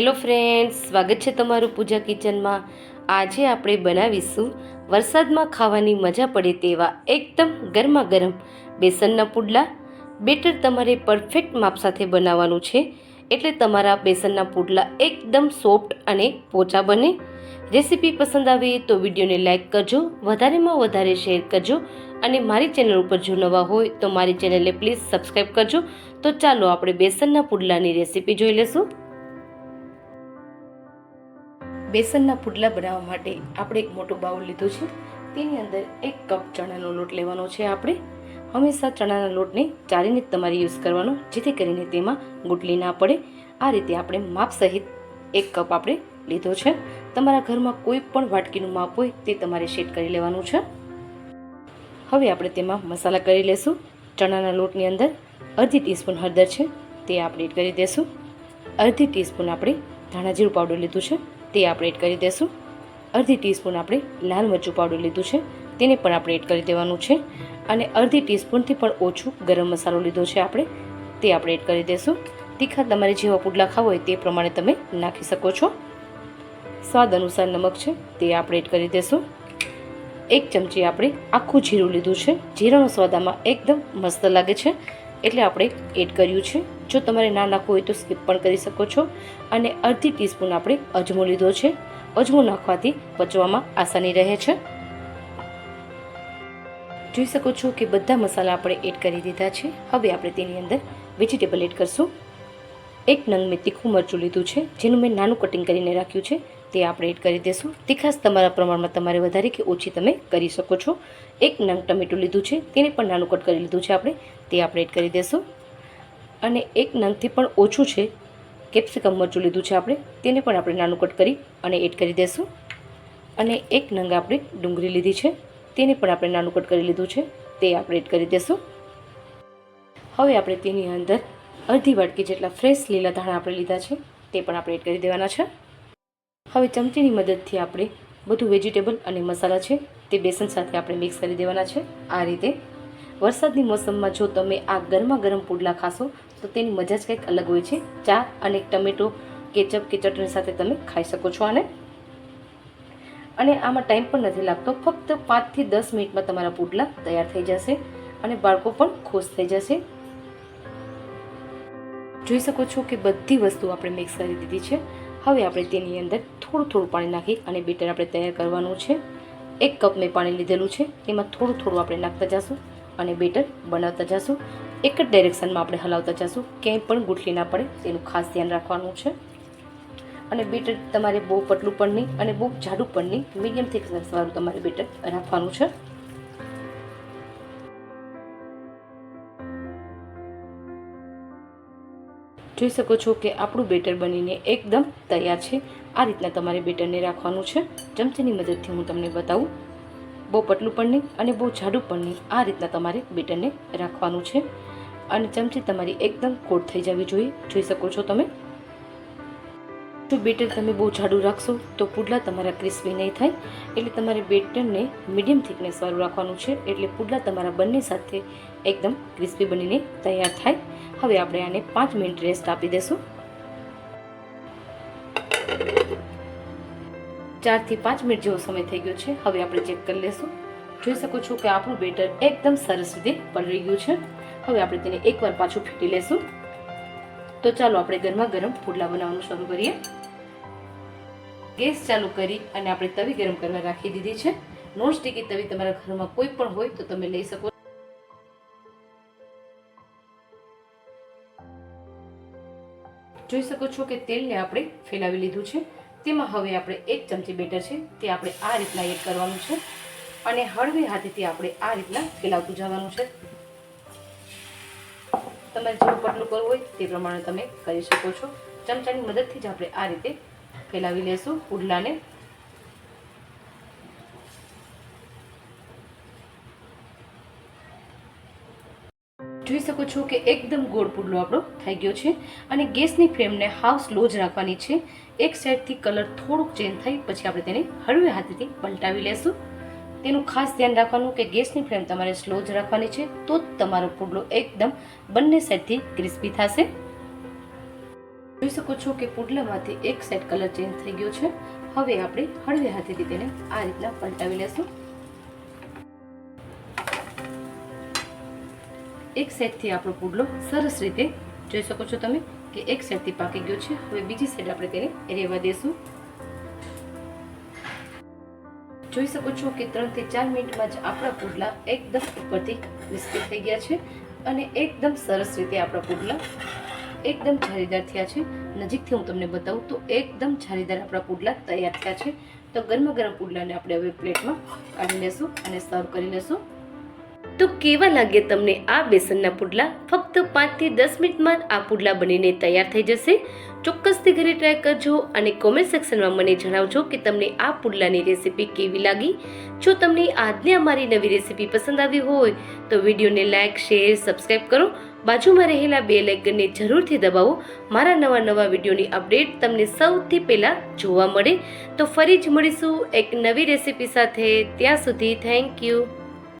Hello friends, સ્વાગત છે તમારું પૂજા કિચનમાં. આજે આપણે બનાવીશું વરસાદમાં ખાવાની મજા પડે તેવા એકદમ ગરમા ગરમ બેસનના પુડલા. બેટર તમારે પરફેક્ટ માપ સાથે બનાવવાનું છે. એટલે તમારા બેસનના પુડલા એકદમ સોફ્ટ અને પોચા બને. રેસીપી પસંદ આવે તો વિડીયોને લાઇક કરજો, વધારેમાં વધારે શેર કરજો અને મારી ચેનલ ઉપર જો નવા હોય તો મારી ચેનલને પ્લીઝ સબસ્ક્રાઈબ કરજો. તો ચાલો આપણે બેસનના પુડલાની રેસીપી જોઈ લેશું બેસનના પુડલા બનાવવા માટે આપણે એક મોટો બાઉલ લીધો છે. તેની અંદર એક કપ ચણાનો લોટ લેવાનો છે આપણે. હંમેશા ચણાના લોટને ચારીને જ તમારે યુઝ કરવાનો, જેથી કરીને તેમાં ગુટલી ના પડે. આ રીતે આપણે માપ સહિત એક કપ આપણે લીધો છે. તમારા ઘરમાં કોઈ પણ વાટકીનું માપ હોય તે તમારે સેટ કરી લેવાનું છે. હવે આપણે તેમાં મસાલા કરી લેશું. ચણાના લોટની અંદર અડધી ટીસ્પૂન હળદર છે, તે આપણે એડ કરી દેશું. અડધી ટીસ્પૂન આપણે ધાણા જીરું પાવડર લીધું છે. તે આપણે એડ કરી દેશું. અડધી ટીસ્પૂન આપણે લાલ મરચું પાવડર લીધું છે, તેને પણ આપણે એડ કરી દેવાનું છે. અને અડધી ટીસ્પૂનથી પણ ઓછું ગરમ મસાલો લીધો છે આપણે, તે આપણે એડ કરી દેશું. તીખા તમારે જેવા પુડલા ખાવા હોય તે પ્રમાણે તમે નાખી શકો છો. સ્વાદ અનુસાર નમક છે, તે આપણે એડ કરી દેશું. એક ચમચી આપણે આખું જીરું લીધું છે. જીરાનો સ્વાદ આમાં એકદમ મસ્ત લાગે છે. એટલે આપણે એડ કર્યું છે. જો તમારે ના નાખવું હોય તો સ્કીપ પણ કરી શકો છો અને અડધી ટીસ્પૂન આપણે અજમો લીધો છે. અજમો નાખવાથી પચવામાં આસાની રહે છે. જોઈ શકો છો કે બધા મસાલા આપણે એડ કરી દીધા છે. હવે આપણે તેની અંદર વેજીટેબલ એડ કરશું. એક નંગ મેં તીખું મરચું લીધું છે, જેનું મેં નાનું કટિંગ કરીને રાખ્યું છે. તે આપણે એડ કરી દઈશું તીખાશ તમારા પ્રમાણમાં તમારે વધારે કે ઓછી તમે કરી શકો છો. એક નંગ ટમેટું લીધું છે, તેને પણ નાનું કટ કરી લીધું છે આપણે. તે આપણે એડ કરી દઈશું અને એક નંગથી પણ ઓછું છે, કેપ્સિકમ મરચું લીધું છે આપણે. તેને પણ આપણે નાનું કટ કરી અને એડ કરી દઈશું અને એક નંગ આપણે ડુંગળી લીધી છે, તેને પણ આપણે નાનું કટ કરી લીધું છે. તે આપણે એડ કરી દઈશું હવે આપણે તેની અંદર અડધી વાટકી જેટલા ફ્રેશ લીલા ધાણા આપણે લીધા છે, તે પણ આપણે એડ કરી દેવાના છે. હવે ચમચીની મદદથી આપણે બધું વેજીટેબલ અને મસાલા છે તે બેસન સાથે આપણે મિક્સ કરી દેવાના છે. આ રીતે વરસાદની મોસમમાં જો તમે આ ગરમા ગરમ પુડલા ખાશો, તો તેની મજા જ કંઈક અલગ હોય છે. ચા અને ટમેટો કેચઅપ કે ચટણી સાથે તમે ખાઈ શકો છો આને. અને આમાં ટાઈમ પણ નથી લાગતો. ફક્ત પાંચથી દસ મિનિટમાં તમારા પુડલા તૈયાર થઈ જશે અને બાળકો પણ ખુશ થઈ જશે. જોઈ શકો છો કે બધી વસ્તુ આપણે મિક્સ કરી દીધી છે. હવે આપણે તેની અંદર થોડું થોડું પાણી નાખી અને બેટર આપણે તૈયાર કરવાનું છે. એક કપ મેં પાણી લીધેલું છે. તેમાં થોડું થોડું આપણે નાખતા જશું અને બેટર બનાવતા જશું. એક જ ડાયરેક્શનમાં આપણે હલાવતા જશું. ક્યાંય પણ ગુઠલી ના પડે તેનું ખાસ ધ્યાન રાખવાનું છે. અને બેટર તમારે બહુ પતલું પણ નહીં અને બહુ જાડું પણ નહીં. મીડિયમ થિકનેસવાળું તમારે બેટર રાખવાનું છે. જોઈ શકો છો કે આપણું બેટર બનીને એકદમ તૈયાર છે. આ રીતના તમારે બેટરને રાખવાનું છે. ચમચીની મદદથી હું તમને બતાવું. બહુ પતલું પણ નહીં અને બહુ જાડું પણ નહીં. આ રીતના તમારે બેટરને રાખવાનું છે. અને ચમચી તમારી એકદમ કોટ થઈ જવી જોઈએ. જોઈ શકો છો તમે. જો બેટર તમે બહુ જાડું રાખશો, તો પુડલા તમારા ક્રિસ્પી નહીં થાય. એટલે તમારે બેટરને મીડિયમ થિકનેસવાળું રાખવાનું છે. એટલે પુડલા તમારા બંને સાથે એકદમ ક્રિસ્પી બનીને તૈયાર થાય. હવે આપણે આને પાંચ મિનિટ રેસ્ટ આપી દઈશું ચારથી પાંચ મિનિટ જેવો સમય થઈ ગયો છે. હવે આપણે ચેક કરી લેશું. જોઈ શકો છો કે આપણું બેટર એકદમ સરસ રીતે પલળી ગયું છે. હવે આપણે તેને એકવાર પાછું ફેટી લેશું. તો ચાલો આપણે ગરમા ગરમ પુડલા બનાવવાનું શરૂ કરીએ. ગેસ ચાલુ કરી અને આપણે તવી ગરમ કરવા રાખી દીધી છે. નોન સ્ટિકી તવી તમારા ઘરમાં કોઈ પણ હોય તો તમે લઈ શકો જોઈ શકો છો કે તેલને આપણે ફેલાવી લીધું છે. તેમાં હવે આપણે એક ચમચી બેટર છે, તે આપણે આ રીતના એડ કરવાનું છે અને હળવી હાથેથી આપણે આ રીતના ફેલાવતું જવાનું છે. તમારે જેવું પટલું કરવું હોય તે પ્રમાણે તમે કરી શકો છો. ચમચાની મદદથી જ આપણે આ રીતે ફેલાવી લેશું. પુડલાને જોઈ શકો છો કે એકદમ ગોળ પુડલો આપણો થઈ ગયો છે અને ગેસની ફ્લેમને હાવ સ્લો જ રાખવાની છે. એક સાઈડથી કલર થોડુંક ચેન્જ થાય પછી આપણે તેને હળવે હાથેથી પલટાવી લેશું. તેનું ખાસ ધ્યાન રાખવાનું કે ગેસની ફ્લેમ તમારે સ્લો જ રાખવાની છે તો જ તમારો પુડલો એકદમ બંને સાઈડથી ક્રિસ્પી થશે. જોઈ શકો છો કે પુડલામાંથી એક સાઈડ કલર ચેન્જ થઈ ગયો છે. હવે આપણે હળવે હાથેથી તેને આ રીતના પલટાવી લેશું. એક સેટથી આપણો પુડલો સરસ રીતે જોઈ શકો છો તમે કે એક સેટથી પાકી ગયો છે. હવે બીજી સેટ આપણે તેને રહેવા દેશું. જોઈ શકો છો કે ત્રણથી ચાર મિનિટમાં જ આપણા પુડલા એકદમ ઉપરથી ક્રિસ્પી થઈ ગયા છે અને એકદમ સરસ રીતે આપણા પુડલા એકદમ જાળીદાર થયા છે. નજીકથી હું તમને બતાવું તો એકદમ જારીદાર આપણા પુડલા તૈયાર થયા છે. તો ગરમા ગરમ પુડલાને આપણે હવે પ્લેટમાં કાઢી લેશું અને સર્વ કરી લેશું. તો કેવા લાગે તમને આ બેસનના પુડલા? ફક્ત પાંચથી દસ મિનિટમાં આ પુડલા બનીને તૈયાર થઈ જશે. ચોક્કસથી ઘરે ટ્રાય કરજો અને કોમેન્ટ સેક્શનમાં મને જણાવજો કે તમને આ પુડલાની રેસીપી કેવી લાગી. જો તમને આજની અમારી નવી રેસીપી પસંદ આવી હોય, તો વિડીયોને લાઇક શેર સબસ્ક્રાઈબ કરો. બાજુમાં રહેલા બે લાઇકનને જરૂરથી દબાવો. મારા નવા નવા વિડીયોની અપડેટ તમને સૌથી પહેલાં જોવા મળે. તો ફરી જ મળીશું એક નવી રેસીપી સાથે. ત્યાં સુધી થેન્ક યુ